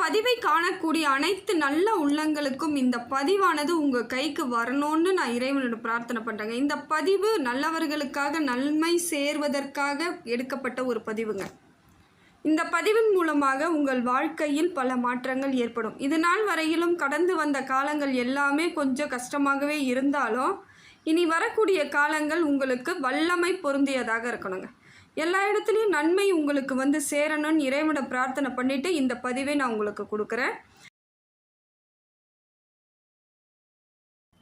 பதிவை காணக்கூடிய அனைத்து நல்ல உள்ளங்களுக்கும் இந்த பதிவானது உங்கள் கைக்கு வரணும்னு நான் இறைவனோட பிரார்த்தனை பண்ணுறேங்க இந்த பதிவு நல்லவர்களுக்காக நன்மை சேர்வதற்காக எடுக்கப்பட்ட ஒரு பதிவுங்க. இந்த பதிவின் மூலமாக உங்கள் வாழ்க்கையில் பல மாற்றங்கள் ஏற்படும். இது நாள் வரையிலும் கடந்து வந்த காலங்கள் எல்லாமே கொஞ்சம் கஷ்டமாகவே இருந்தாலும் இனி வரக்கூடிய காலங்கள் உங்களுக்கு வல்லமை பொருந்தியதாக இருக்கணுங்க. எல்லா இடத்துலையும் நன்மை உங்களுக்கு வந்து சேரணும்னு இறைவனை பிரார்த்தனை பண்ணிட்டு இந்த பதிவை நான் உங்களுக்கு கொடுக்குறேன்.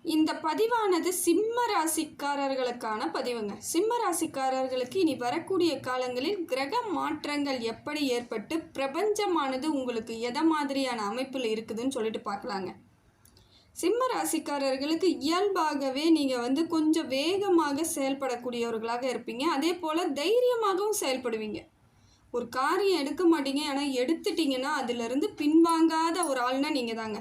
இந்த பதிவானது சிம்ம ராசிக்காரர்களுக்கான பதிவுங்க. சிம்ம ராசிக்காரர்களுக்கு இனி வரக்கூடிய காலங்களில் கிரக மாற்றங்கள் எப்படி ஏற்பட்டு பிரபஞ்சமானது உங்களுக்கு எதை மாதிரியான அமைப்பில் இருக்குதுன்னு சொல்லிட்டு பார்க்கலாங்க. சிம்ம ராசிக்காரர்களுக்கு இயல்பாகவே நீங்கள் வந்து கொஞ்சம் வேகமாக செயல்படக்கூடியவர்களாக இருப்பீங்க. அதே போல் தைரியமாகவும் செயல்படுவீங்க. ஒரு காரியம் எடுக்க மாட்டீங்க. ஆனால் எடுத்துட்டீங்கன்னா அதிலிருந்து பின்வாங்காத ஒரு ஆள்னா நீங்கள் தாங்க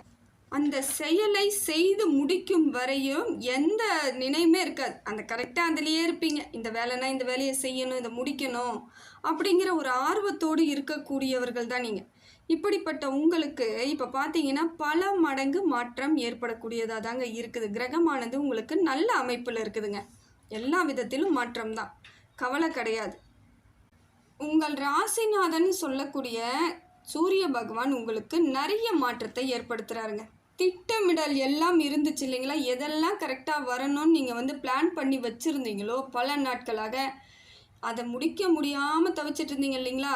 அந்த செயலை செய்து முடிக்கும் வரையும் எந்த நினைவுமே இருக்காது. அந்த கரெக்டாக அதுலேயே இருப்பீங்க. இந்த வேலைனா இந்த வேலையை செய்யணும் இதை முடிக்கணும் அப்படிங்கிற ஒரு ஆர்வத்தோடு இருக்கக்கூடியவர்கள் தான் நீங்கள் இப்படிப்பட்ட உங்களுக்கு இப்போ பார்த்தீங்கன்னா பல மடங்கு மாற்றம் ஏற்படக்கூடியதாக தாங்க இருக்குது. கிரகமானது உங்களுக்கு நல்ல அமைப்பில் இருக்குதுங்க. எல்லா விதத்திலும் மாற்றம் தான் கவலை கிடையாது. உங்கள் ராசிநாதன் சொல்லக்கூடிய சூரிய பகவான் உங்களுக்கு நிறைய மாற்றத்தை ஏற்படுத்துகிறாருங்க திட்டமிடல் எல்லாம் இருந்துச்சு இல்லைங்களா? எதெல்லாம் கரெக்டாக வரணும்னு நீங்கள் வந்து பிளான் பண்ணி வச்சுருந்தீங்களோ பல நாட்களாக அதை முடிக்க முடியாமல் தவிச்சிட்டு இருந்தீங்க இல்லைங்களா?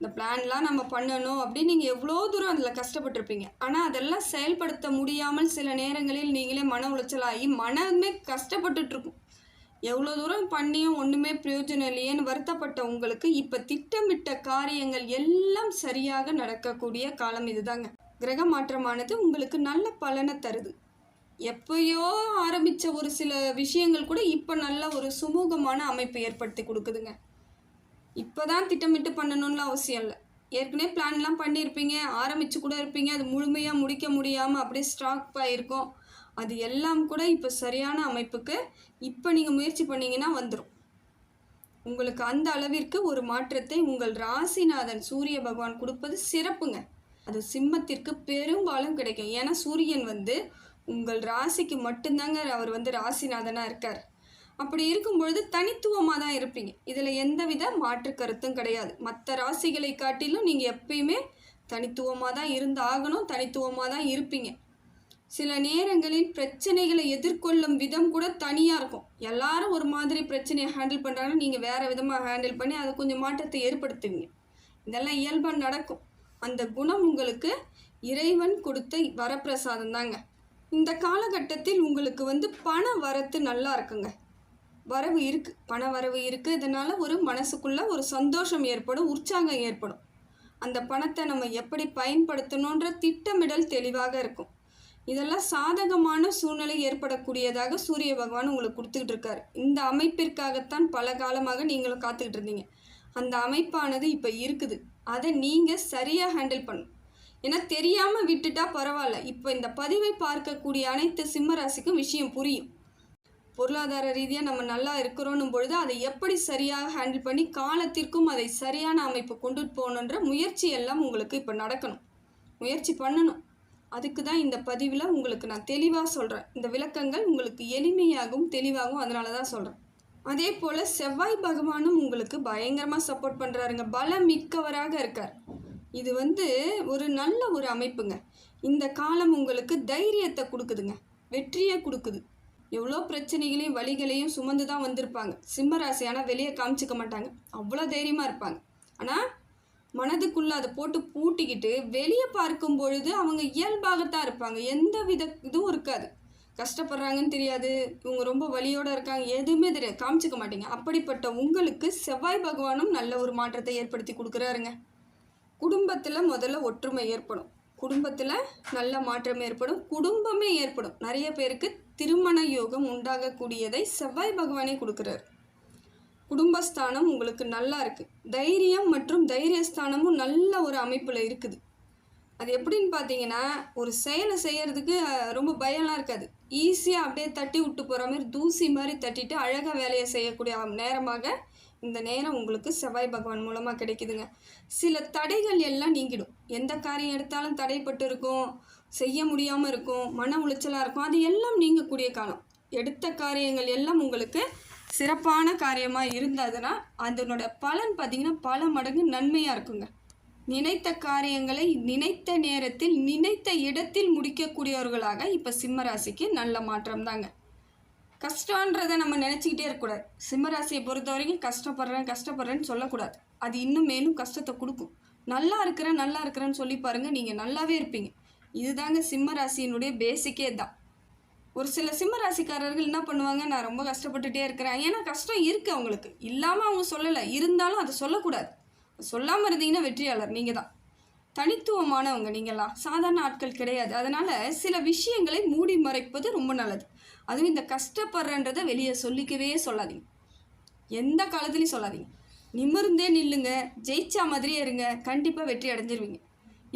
இந்த பிளான்லாம் நம்ம பண்ணணும் அப்படின்னு நீங்கள் எவ்வளோ தூரம் அதில் கஷ்டப்பட்டிருப்பீங்க. ஆனால் அதெல்லாம் செயல்படுத்த முடியாமல் சில நேரங்களில் நீங்களே மன உளைச்சலாகி மனமே கஷ்டப்பட்டுட்ருக்கும். எவ்வளோ தூரம் பண்ணியும் ஒன்றுமே பிரயோஜனம் இல்லையேன்னு வருத்தப்பட்ட உங்களுக்கு இப்போ திட்டமிட்ட காரியங்கள் எல்லாம் சரியாக நடக்கக்கூடிய காலம் இதுதாங்க. கிரக மாற்றமானது உங்களுக்கு நல்ல பலனை தருது. எப்பயோ ஆரம்பித்த ஒரு சில விஷயங்கள் கூட இப்போ நல்ல ஒரு சுமூகமான அமைப்பு ஏற்படுத்தி கொடுக்குதுங்க. இப்போ தான் திட்டமிட்டு பண்ணணும்னு அவசியம் இல்லை. ஏற்கனவே பிளான்லாம் பண்ணியிருப்பீங்க ஆரம்பித்து கூட இருப்பீங்க அது முழுமையாக முடிக்க முடியாமல் அப்படியே ஸ்டாக் ஆகிருக்கும் அது எல்லாம் கூட இப்போ சரியான அமைப்புக்கு இப்போ நீங்கள் முயற்சி பண்ணீங்கன்னா வந்துடும் உங்களுக்கு அந்த அளவிற்கு ஒரு மாற்றத்தை உங்கள் ராசிநாதன் சூரிய பகவான் கொடுப்பது சிறப்புங்க. அது சிம்மத்திற்கு பெரும்பாலும் கிடைக்கும். ஏன்னா சூரியன் வந்து உங்கள் ராசிக்கு மட்டும்தாங்க அவர் வந்து ராசிநாதனாக இருக்கார். அப்படி இருக்கும் பொழுது தனித்துவமாக தான் இருப்பீங்க. இதில் எந்தவித மாற்று கருத்தும் கிடையாது. மற்ற ராசிகளை காட்டிலும் நீங்கள் எப்பயுமே தனித்துவமாக தான் இருந்து ஆகணும் தனித்துவமாக தான் இருப்பீங்க. சில நேரங்களில் பிரச்சனைகளை எதிர்கொள்ளும் விதம் கூட தனியாக இருக்கும். எல்லாரும் ஒரு மாதிரி பிரச்சனையை ஹேண்டில் பண்ணுறாங்கன்னா நீங்கள் வேறு விதமாக ஹேண்டில் பண்ணி அதை கொஞ்சம் மாற்றத்தை ஏற்படுத்துவீங்க. இதெல்லாம் இயல்பாக நடக்கும். அந்த குணம் உங்களுக்கு இறைவன் கொடுத்த வரப்பிரசாதம் தாங்க. இந்த காலகட்டத்தில் உங்களுக்கு வந்து பண வரத்து நல்லா இருக்குங்க. வரவு இருக்குது பண வரவு இருக்குது இதனால் ஒரு மனசுக்குள்ளே ஒரு சந்தோஷம் ஏற்படும் உற்சாகம் ஏற்படும். அந்த பணத்தை நம்ம எப்படி பயன்படுத்தணுன்ற திட்டமிடல் தெளிவாக இருக்கும். இதெல்லாம் சாதகமான சூழ்நிலை ஏற்படக்கூடியதாக சூரிய பகவான் உங்களுக்கு கொடுத்துக்கிட்டு இருக்காரு. இந்த அமைப்பிற்காகத்தான் பல காலமாக நீங்களும் காத்துக்கிட்டு இருந்தீங்க. அந்த அமைப்பானது இப்போ இருக்குது. அதை நீங்கள் சரியாக ஹேண்டில் பண்ணும் ஏன்னா தெரியாமல் விட்டுட்டா பரவாயில்ல. இப்போ இந்த பதிவை பார்க்கக்கூடிய அனைத்து சிம்மராசிக்கும் விஷயம் புரியும். பொருளாதார ரீதியாக நம்ம நல்லா இருக்கிறோன்னும் பொழுது அதை எப்படி சரியாக ஹேண்டில் பண்ணி காலத்திற்கும் அதை சரியான அமைப்பு கொண்டுட்டு போகணுன்ற முயற்சி எல்லாம் உங்களுக்கு இப்போ நடக்கணும். முயற்சி பண்ணணும். அதுக்கு தான் இந்த பதிவில் உங்களுக்கு நான் தெளிவாக சொல்கிறேன் இந்த விளக்கங்கள் உங்களுக்கு எளிமையாகவும் தெளிவாகவும் அதனால தான் சொல்கிறேன் அதே போல் செவ்வாய் பகவானும் உங்களுக்கு பயங்கரமாக சப்போர்ட் பண்ணுறாருங்க பலம் மிக்கவராக இருக்கார். இது வந்து ஒரு நல்ல ஒரு அமைப்புங்க. இந்த காலம் உங்களுக்கு தைரியத்தை கொடுக்குதுங்க. வெற்றியை கொடுக்குது. எவ்வளோ பிரச்சனைகளையும் வழிகளையும் சுமந்து தான் வந்திருப்பாங்க. சிம்மராசி ஆனால் வெளியே காமிச்சிக்க மாட்டாங்க. அவ்வளோ தைரியமாக இருப்பாங்க. ஆனால் மனதுக்குள்ளே அதை போட்டு பூட்டிக்கிட்டு வெளியே பார்க்கும் பொழுது அவங்க இயல்பாகத்தான் இருப்பாங்க. எந்த வித இதுவும் இருக்காது. கஷ்டப்படுறாங்கன்னு தெரியாது. இவங்க ரொம்ப வலியோடு இருக்காங்க. எதுவுமே தெரியாது. காமிச்சிக்க மாட்டீங்க. அப்படிப்பட்ட உங்களுக்கு செவ்வாய் பகவானும் நல்ல ஒரு மாற்றத்தை ஏற்படுத்தி கொடுக்குறாருங்க. குடும்பத்தில் முதல்ல ஒற்றுமை ஏற்படும். குடும்பத்தில் நல்ல மாற்றம் ஏற்படும். குடும்பமே ஏற்படும். நிறைய பேருக்கு திருமண யோகம் உண்டாகக்கூடியதை செவ்வாய் பகவானே கொடுக்குறாரு. குடும்பஸ்தானம் உங்களுக்கு நல்லா இருக்குது தைரியம் மற்றும் தைரியஸ்தானமும் நல்ல ஒரு அமைப்பில் இருக்குது. அது எப்படின்னு பார்த்தீங்கன்னா ஒரு செயலை செய்கிறதுக்கு ரொம்ப பயம்லாம் இருக்காது. ஈஸியாக அப்படியே தட்டி விட்டு போகிற மாதிரி தூசி மாதிரி தட்டிட்டு அழகாக வேலையை செய்யக்கூடிய நேரமாக இந்த நேரம் உங்களுக்கு செவ்வாய் பகவான் மூலமாக கிடைக்குதுங்க. சில தடைகள் எல்லாம் நீங்கிடும். எந்த காரியம் எடுத்தாலும் தடைப்பட்டு இருக்கும். செய்ய முடியாமல் இருக்கும் மன உளைச்சலாக இருக்கும் அது எல்லாம் நீங்கக்கூடிய காலம். எடுத்த காரியங்கள் எல்லாம் உங்களுக்கு சிறப்பான காரியமாக இருந்ததுன்னா அதனோட பலன் பார்த்திங்கன்னா பல மடங்கு நன்மையாக இருக்குங்க. நினைத்த காரியங்களை நினைத்த நேரத்தில் நினைத்த இடத்தில் முடிக்கக்கூடியவர்களாக இப்போ சிம்மராசிக்கு நல்ல மாற்றம் தாங்க. கஷ்டன்றதை நம்ம நினச்சிக்கிட்டே இருக்கக்கூடாது. சிம்மராசியை பொறுத்த வரைக்கும் கஷ்டப்படுறேன் கஷ்டப்படுறேன்னு சொல்லக்கூடாது. அது இன்னும் மேலும் கஷ்டத்தை கொடுக்கும். நல்லா இருக்கிறேன் நல்லா இருக்கிறேன்னு சொல்லி பாருங்கள் நீங்கள் நல்லாவே இருப்பீங்க. இதுதாங்க சிம்ம ராசியினுடைய பேசிக்கே தான். ஒரு சில சிம்ம ராசிக்காரர்கள் என்ன பண்ணுவாங்க? நான் ரொம்ப கஷ்டப்பட்டுட்டே இருக்கிறேன். ஏன்னா கஷ்டம் இருக்குது அவங்களுக்கு. இல்லாமல் அவங்க சொல்லலை. இருந்தாலும் அதை சொல்லக்கூடாது. சொல்லாமல் இருந்தீங்கன்னா வெற்றியாளர். நீங்கள் தான். தனித்துவமானவங்க நீங்களாம் சாதாரண ஆட்கள் கிடையாது. அதனால் சில விஷயங்களை மூடி மறைப்பது ரொம்ப நல்லது. அதுவும் இந்த கஷ்டப்படுறன்றதை வெளியே சொல்லிக்கவே சொல்லாதீங்க. எந்த காலத்துலையும் சொல்லாதீங்க. நிமிர்ந்தே நில்லுங்க. ஜெயிச்சா மாதிரியே இருங்க. கண்டிப்பாக வெற்றி அடைஞ்சிருவீங்க.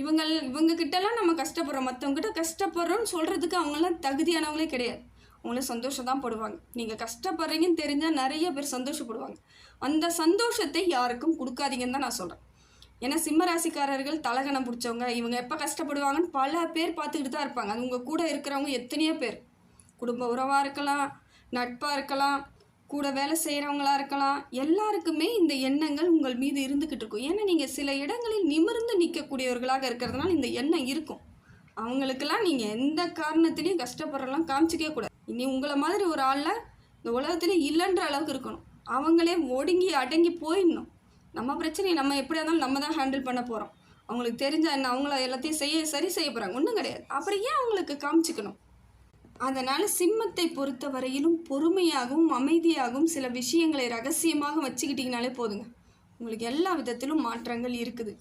இவங்க இவங்க கிட்டலாம் நம்ம கஷ்டப்படுறோம். மற்றவங்ககிட்ட கஷ்டப்படுறோம்னு சொல்கிறதுக்கு அவங்களாம் தகுதியானவங்களே கிடையாது. அவங்கள சந்தோஷம் தான் படுவாங்க. நீங்கள் கஷ்டப்படுறீங்கன்னு தெரிஞ்சால் நிறைய பேர் சந்தோஷப்படுவாங்க. அந்த சந்தோஷத்தை யாருக்கும் கொடுக்காதீங்கன்னு தான் நான் சொல்கிறேன் ஏன்னா சிம்ம ராசிக்காரர்கள் தலகணம் பிடிச்சவங்க இவங்க எப்போ கஷ்டப்படுவாங்கன்னு பல பேர் பார்த்துக்கிட்டு தான் இருப்பாங்க. அது உங்கள் கூட இருக்கிறவங்க எத்தனையோ பேர். குடும்ப உறவாக இருக்கலாம் நட்பாக இருக்கலாம் கூட வேலை செய்கிறவங்களா இருக்கலாம். எல்லாருக்குமே இந்த எண்ணங்கள் உங்கள் மீது இருந்துக்கிட்டு இருக்கும். ஏன்னா நீங்கள் சில இடங்களில் நிமிர்ந்து நிற்கக்கூடியவர்களாக இருக்கிறதுனால இந்த எண்ணம் இருக்கும். அவங்களுக்கெல்லாம் நீங்கள் எந்த காரணத்திலையும் கஷ்டப்படுறலாம் காமிச்சிக்கவே கூடாது. இனி உங்களை மாதிரி ஒரு ஆளில் இந்த உலகத்துல இல்லைன்ற அளவுக்கு இருக்கணும். அவங்களே ஒடுங்கி அடங்கி போயிடணும். நம்ம பிரச்சனையை நம்ம எப்படியா இருந்தாலும் நம்ம தான் ஹேண்டில் பண்ண போகிறோம் அவங்களுக்கு தெரிஞ்ச என்ன? அவங்கள எல்லாத்தையும் செய்ய சரி செய்ய போகிறாங்க ஒன்றும் கிடையாது. அப்புறம் ஏன் அவங்களுக்கு காமிச்சிக்கணும்? அதனால் சிம்மத்தை பொறுத்த வரையிலும் பொறுமையாகவும் அமைதியாகவும் சில விஷயங்களை ரகசியமாக வச்சுக்கிட்டிங்கனாலே போதுங்க. உங்களுக்கு எல்லா விதத்திலும் மாற்றங்கள் இருக்குது.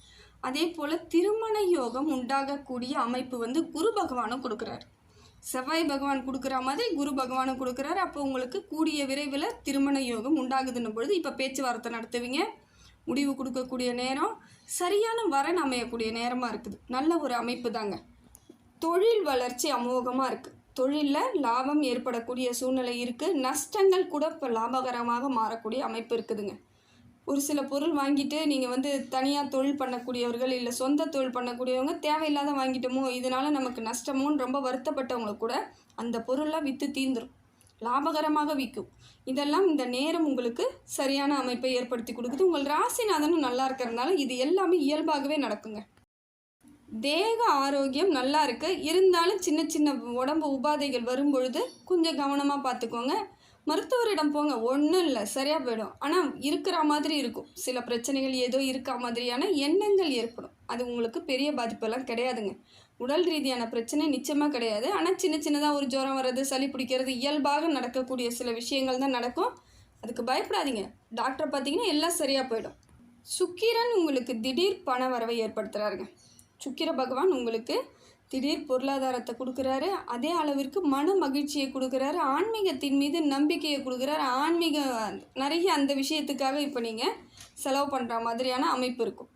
அதே போல் திருமண யோகம் உண்டாகக்கூடிய அமைப்பு வந்து குரு பகவானும் கொடுக்குறாரு. செவ்வாய் பகவான் கொடுக்குற மாதிரி குரு பகவானும் கொடுக்குறாரு. அப்போ உங்களுக்கு கூடிய விரைவில் திருமண யோகம் உண்டாகுதுன்னும் பொழுது இப்போ பேச்சுவார்த்தை நடத்துவீங்க. முடிவு கொடுக்கக்கூடிய நேரம் சரியான வரன் அமையக்கூடிய நேரமாக இருக்குது. நல்ல ஒரு அமைப்பு தாங்க. தொழில் வளர்ச்சி அமோகமாக இருக்குது தொழிலில் லாபம் ஏற்படக்கூடிய சூழ்நிலை இருக்குது நஷ்டங்கள் கூட இப்போ லாபகரமாக மாறக்கூடிய அமைப்பு இருக்குதுங்க. ஒரு சில பொருள் வாங்கிட்டு நீங்கள் வந்து தனியாக தொழில் பண்ணக்கூடியவர்கள் இல்லை சொந்த தொழில் பண்ணக்கூடியவங்க தேவையில்லாத வாங்கிட்டோமோ இதனால் நமக்கு நஷ்டமோன்னு ரொம்ப வருத்தப்பட்டவங்க கூட அந்த பொருளாக விற்று தீந்துடும் லாபகரமாக விற்கும் இதெல்லாம் இந்த நேரம் உங்களுக்கு சரியான அமைப்பை ஏற்படுத்தி கொடுக்குது. உங்கள் ராசிநாதனும் நல்லா இருக்கிறதுனால இது எல்லாமே இயல்பாகவே நடக்குங்க. தேக ஆரோக்கியம் நல்லா இருக்கு. இருந்தாலும் சின்ன சின்ன உடம்பு உபாதைகள் வரும்பொழுது கொஞ்சம் கவனமாக பார்த்துக்கோங்க. மருத்துவரிடம் போங்க. ஒன்றும் இல்லை. சரியாக போயிடும். ஆனால் இருக்கிற மாதிரி இருக்கும். சில பிரச்சனைகள் ஏதோ இருக்கா மாதிரியான எண்ணங்கள் ஏற்படும். அது உங்களுக்கு பெரிய பாதிப்பெல்லாம் கிடையாதுங்க. உடல் ரீதியான பிரச்சனை நிச்சயமாக கிடையாது. ஆனால் சின்ன சின்னதாக ஒரு ஜுரம் வர்றது சளி பிடிக்கிறது இயல்பாக நடக்கக்கூடிய சில விஷயங்கள் தான் நடக்கும். அதுக்கு பயப்படாதீங்க. டாக்டரை பார்த்தீங்கன்னா எல்லாம் சரியாக போயிடும். சுக்கிரன் உங்களுக்கு திடீர் பண வரவை ஏற்படுத்துகிறாருங்க சுக்கிர பகவான் உங்களுக்கு திடீர் பொருளாதாரத்தை கொடுக்குறாரு. அதே அளவிற்கு மன மகிழ்ச்சியை கொடுக்குறாரு. ஆன்மீகத்தின் மீது நம்பிக்கையை கொடுக்குறாரு. ஆன்மீக நிறைய அந்த விஷயத்துக்காக இப்போ நீங்கள் செலவு பண்ணுற மாதிரியான அமைப்பு இருக்கும்.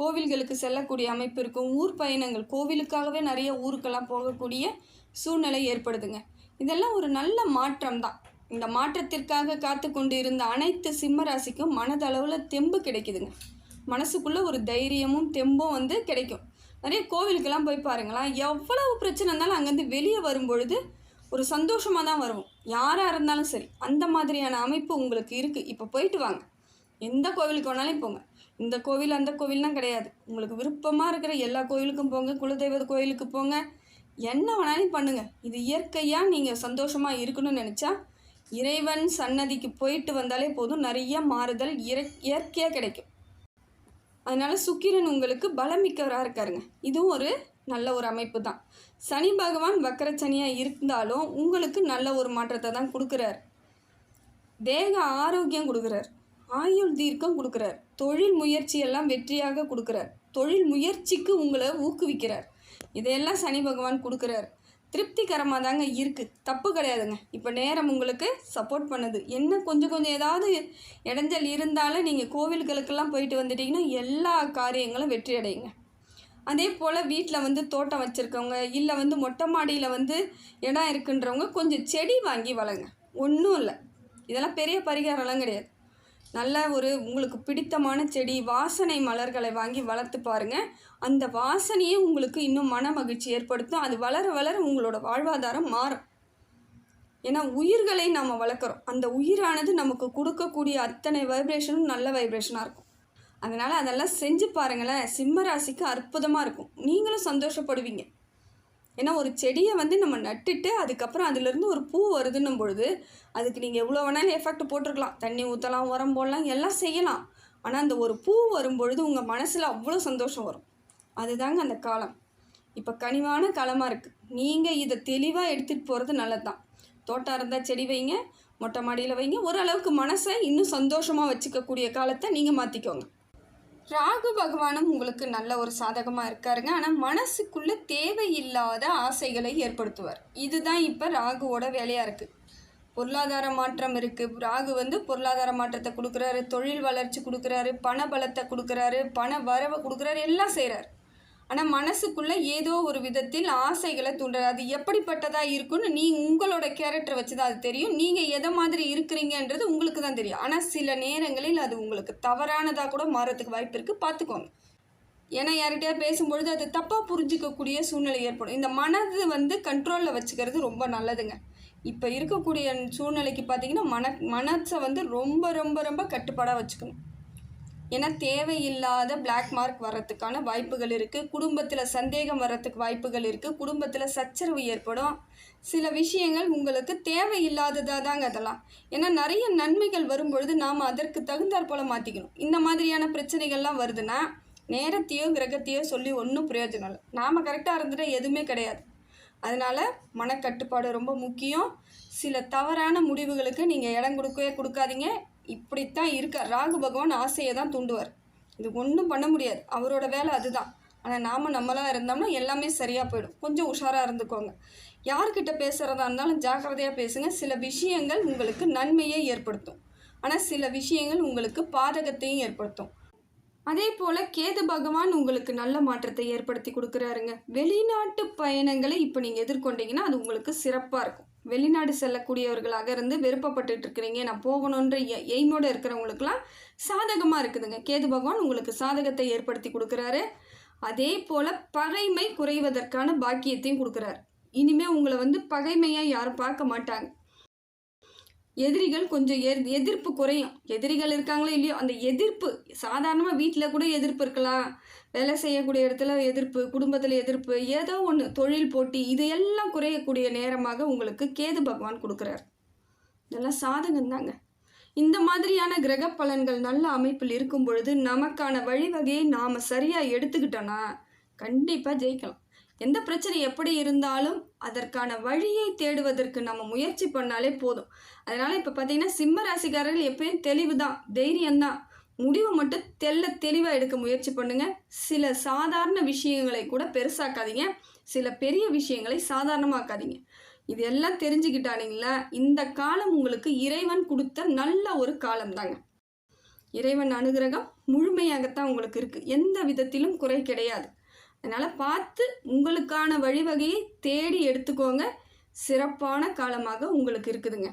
கோவில்களுக்கு செல்லக்கூடிய அமைப்பு இருக்கும். ஊர் பயணங்கள் கோவிலுக்காகவே நிறைய ஊருக்கெல்லாம் போகக்கூடிய சூழ்நிலை ஏற்படுதுங்க. இதெல்லாம் ஒரு நல்ல மாற்றம் தான். இந்த மாற்றத்திற்காக காத்து கொண்டு இருந்த அனைத்து சிம்ம ராசிக்கும் மனதளவில் தெம்பு கிடைக்குதுங்க. மனசுக்குள்ளே ஒரு தைரியமும் தெம்பும் வந்து கிடைக்கும். நிறைய கோவிலுக்கெல்லாம் போய் பாருங்களேன். எவ்வளவு பிரச்சனை இருந்தாலும் அங்கேருந்து வெளியே வரும்பொழுது ஒரு சந்தோஷமாக தான் வருவோம். யாராக இருந்தாலும் சரி அந்த மாதிரியான அமைப்பு உங்களுக்கு இருக்குது இப்போ போயிட்டு வாங்க. எந்த கோவிலுக்கு வேணாலும் போங்க. இந்த கோவில் அந்த கோவில்லாம் கிடையாது. உங்களுக்கு விருப்பமாக இருக்கிற எல்லா கோவிலுக்கும் போங்க குலதெய்வ கோவிலுக்கு போங்க. என்ன வேணாலும் பண்ணுங்கள் இது இயற்கையாக நீங்கள் சந்தோஷமாக இருக்கணும்னு நினச்சா இறைவன் சன்னதிக்கு போயிட்டு வந்தாலே போதும். நிறைய மாறுதல் இயற்கையாக கிடைக்கும். அதனால் சுக்கிரன் உங்களுக்கு பலமிக்கவராக இருக்காருங்க. இதுவும் ஒரு நல்ல ஒரு அமைப்பு தான் சனி பகவான் வக்கரச்சனியாக இருந்தாலும் உங்களுக்கு நல்ல ஒரு மாற்றத்தை தான் கொடுக்குறார். தேக ஆரோக்கியம் கொடுக்குறார். ஆயுள் தீர்க்கம் கொடுக்குறார். தொழில் முயற்சியெல்லாம் வெற்றியாக கொடுக்குறார். தொழில் முயற்சிக்கு உங்களை ஊக்குவிக்கிறார். இதையெல்லாம் சனி பகவான் கொடுக்குறார். திருப்திகரமாக தாங்க இருக்குது தப்பு கிடையாதுங்க. இப்போ நேரம் உங்களுக்கு சப்போர்ட் பண்ணுது. என்ன கொஞ்சம் கொஞ்சம் ஏதாவது இடைஞ்சல் இருந்தாலும் நீங்கள் கோவில்களுக்கெல்லாம் போயிட்டு வந்துட்டிங்கன்னா எல்லா காரியங்களும் வெற்றி அடையுங்க. அதே போல் வீட்டில் வந்து தோட்டம் வச்சுருக்கவங்க இல்லை வந்து மொட்டை மாடியில் வந்து இடம் இருக்குன்றவங்க கொஞ்சம் செடி வாங்கி வளங்க ஒன்றும் இல்லை. இதெல்லாம் பெரிய பரிகாரம்லாம் கிடையாது. நல்ல ஒரு உங்களுக்கு பிடித்தமான செடி வாசனை மலர்களை வாங்கி வளர்த்து பாருங்க. அந்த வாசனையே உங்களுக்கு இன்னும் மன மகிழ்ச்சி ஏற்படுத்தும். அது வளர வளர உங்களோட வாழ்வாதாரம் மாறும். ஏன்னா உயிர்களை நாம் வளர்க்குறோம். அந்த உயிரானது நமக்கு கொடுக்கக்கூடிய அத்தனை வைப்ரேஷனும் நல்ல வைப்ரேஷனாக இருக்கும். அதனால் அதெல்லாம் செஞ்சு பாருங்களேன். சிம்ம ராசிக்கு அற்புதமாக இருக்கும். நீங்களும் சந்தோஷப்படுவீங்க. ஏன்னா ஒரு செடியை வந்து நம்ம நட்டுட்டு அதுக்கப்புறம் அதுலேருந்து ஒரு பூ வருதுன்னும் பொழுது அதுக்கு நீங்கள் எவ்வளோ வேணாலும் எஃபெக்ட் போட்டிருக்கலாம். தண்ணி ஊற்றலாம் உரம் போடலாம் எல்லாம் செய்யலாம். ஆனால் அந்த ஒரு பூ வரும்பொழுது உங்கள் மனசில் அவ்வளோ சந்தோஷம் வரும். அதுதாங்க அந்த காலம். இப்போ கனிவான காலமாக இருக்குது நீங்கள் இதை தெளிவாக எடுத்துகிட்டு போகிறது நல்லது தான் தோட்டம் இருந்தால் செடி வைங்க மொட்டை மாடியில் வைங்க. ஓரளவுக்கு மனசை இன்னும் சந்தோஷமாக வச்சுக்கக்கூடிய காலத்தை நீங்கள் மாற்றிக்கோங்க ராகு பகவானும் உங்களுக்கு நல்ல ஒரு சாதகமாக இருக்காருங்க. ஆனால் மனசுக்குள்ளே தேவையில்லாத ஆசைகளை ஏற்படுத்துவார். இதுதான் இப்போ ராகுவோட வேலையாக இருக்குது பொருளாதார மாற்றம் இருக்குது ராகு வந்து பொருளாதார மாற்றத்தை கொடுக்குறாரு தொழில் வளர்ச்சி கொடுக்குறாரு பண பலத்தை கொடுக்குறாரு பண வரவை கொடுக்குறாரு எல்லாம் செய்கிறாரு ஆனால் மனசுக்குள்ளே ஏதோ ஒரு விதத்தில் ஆசைகளை தூண்டுறது. அது எப்படிப்பட்டதாக இருக்குன்னு நீ உங்களோட கேரக்டரை வச்சு தான் அது தெரியும். நீங்கள் எதை மாதிரி இருக்கிறீங்கன்றது உங்களுக்கு தான் தெரியும். ஆனால் சில நேரங்களில் அது உங்களுக்கு தவறானதாக கூட மாறத்துக்கு வாய்ப்பு இருக்குது பார்த்துக்கோங்க ஏன்னா யார்கிட்டயா பேசும்பொழுது அது தப்பாக புரிஞ்சிக்கக்கூடிய சூழ்நிலை ஏற்படும். இந்த மனது வந்து கண்ட்ரோலில் வச்சுக்கிறது ரொம்ப நல்லதுங்க. இப்போ இருக்கக்கூடிய சூழ்நிலைக்கு பார்த்தீங்கன்னா மன மனசை வந்து ரொம்ப ரொம்ப ரொம்ப கட்டுப்பாடாக வச்சுக்கணும். ஏன்னா தேவையில்லாத பிளாக் மார்க் வர்றதுக்கான வாய்ப்புகள் இருக்குது குடும்பத்தில் சந்தேகம் வர்றதுக்கு வாய்ப்புகள் இருக்குது குடும்பத்தில் சச்சரவு ஏற்படும். சில விஷயங்கள் உங்களுக்கு தேவையில்லாததாக தாங்க அதெல்லாம். ஏன்னா நிறைய நன்மைகள் வரும்பொழுது நாம் அதற்கு தகுந்தாற் போல் மாற்றிக்கணும் இந்த மாதிரியான பிரச்சனைகள்லாம் வருதுன்னா நேரத்தையோ கிரகத்தையோ சொல்லி ஒன்றும் பிரயோஜனம் இல்லை. நாம் கரெக்டாக இருந்துட்டு எதுவுமே கிடையாது. அதனால் மனக்கட்டுப்பாடு ரொம்ப முக்கியம். சில தவறான முடிவுகளுக்கு நீங்கள் இடம் கொடுக்கவே கொடுக்காதீங்க. இப்படித்தான் இருக்கார் ராகு பகவான் ஆசையை தான் தூண்டுவார். இது ஒன்றும் பண்ண முடியாது. அவரோட வேலை அதுதான். ஆனால் நாம் நம்மளாக இருந்தோம்னா எல்லாமே சரியாக போயிடும். கொஞ்சம் உஷாராக இருந்துக்கோங்க. யார்கிட்ட பேசுகிறதா இருந்தாலும் ஜாக்கிரதையாக பேசுங்க. சில விஷயங்கள் உங்களுக்கு நன்மையை ஏற்படுத்தும். ஆனால் சில விஷயங்கள் உங்களுக்கு பாதகத்தையும் ஏற்படுத்தும். அதே போல் கேது பகவான் உங்களுக்கு நல்ல மாற்றத்தை ஏற்படுத்தி கொடுக்குறாருங்க. வெளிநாட்டு பயணங்களை இப்போ நீங்கள் எதிர்கொண்டீங்கன்னா அது உங்களுக்கு சிறப்பாக இருக்கும். வெளிநாடு செல்லக்கூடியவர்களாக இருந்து விருப்பப்பட்டுட்டு இருக்கிறீங்க நான் போகணுன்ற எ- இருக்கிறவங்களுக்கெல்லாம் இருக்கிறவங்களுக்குலாம் சாதகமாக இருக்குதுங்க. கேது பகவான் உங்களுக்கு சாதகத்தை ஏற்படுத்தி கொடுக்குறாரு. அதே போல் பகைமை குறைவதற்கான பாக்கியத்தையும் கொடுக்குறாரு. இனிமேல் உங்களை வந்து பகைமையாக யாரும் பார்க்க மாட்டாங்க. எதிரிகள் கொஞ்சம் எர் எதிர்ப்பு குறையும் எதிரிகள் இருக்காங்களோ இல்லையோ அந்த எதிர்ப்பு சாதாரணமாக வீட்டில் கூட எதிர்ப்பு இருக்கலாம். வேலை செய்யக்கூடிய இடத்துல எதிர்ப்பு குடும்பத்தில் எதிர்ப்பு ஏதோ ஒன்று தொழில் போட்டி இதையெல்லாம் குறையக்கூடிய நேரமாக உங்களுக்கு கேது பகவான் கொடுக்குறார். இதெல்லாம் சாதகம் தாங்க இந்த மாதிரியான கிரக பலன்கள் நல்ல அமைப்பில் இருக்கும் பொழுது நமக்கான வழிவகையை நாம் சரியாக எடுத்துக்கிட்டோன்னா கண்டிப்பாக ஜெயிக்கலாம். எந்த பிரச்சனை எப்படி இருந்தாலும் அதற்கான வழியை தேடுவதற்கு நம்ம முயற்சி பண்ணாலே போதும். அதனால் இப்போ பார்த்தீங்கன்னா சிம்ம ராசிக்காரர்கள் எப்பயும் தெளிவு தான் தைரியம்தான். முடிவை மட்டும் தெல்ல தெளிவாக எடுக்க முயற்சி பண்ணுங்கள் சில சாதாரண விஷயங்களை கூட பெருசாக்காதீங்க. சில பெரிய விஷயங்களை சாதாரணமாக்காதீங்க. இது எல்லாம் தெரிஞ்சுக்கிட்டானீங்களா? இந்த காலம் உங்களுக்கு இறைவன் கொடுத்த நல்ல ஒரு காலம் தாங்க இறைவன் அனுகிரகம் முழுமையாகத்தான் உங்களுக்கு இருக்குது எந்த விதத்திலும் குறை கிடையாது. அதனால் பார்த்து உங்களுக்கான வழிவகையை தேடி எடுத்துக்கோங்க. சிறப்பான காலமாக உங்களுக்கு இருக்குதுங்க.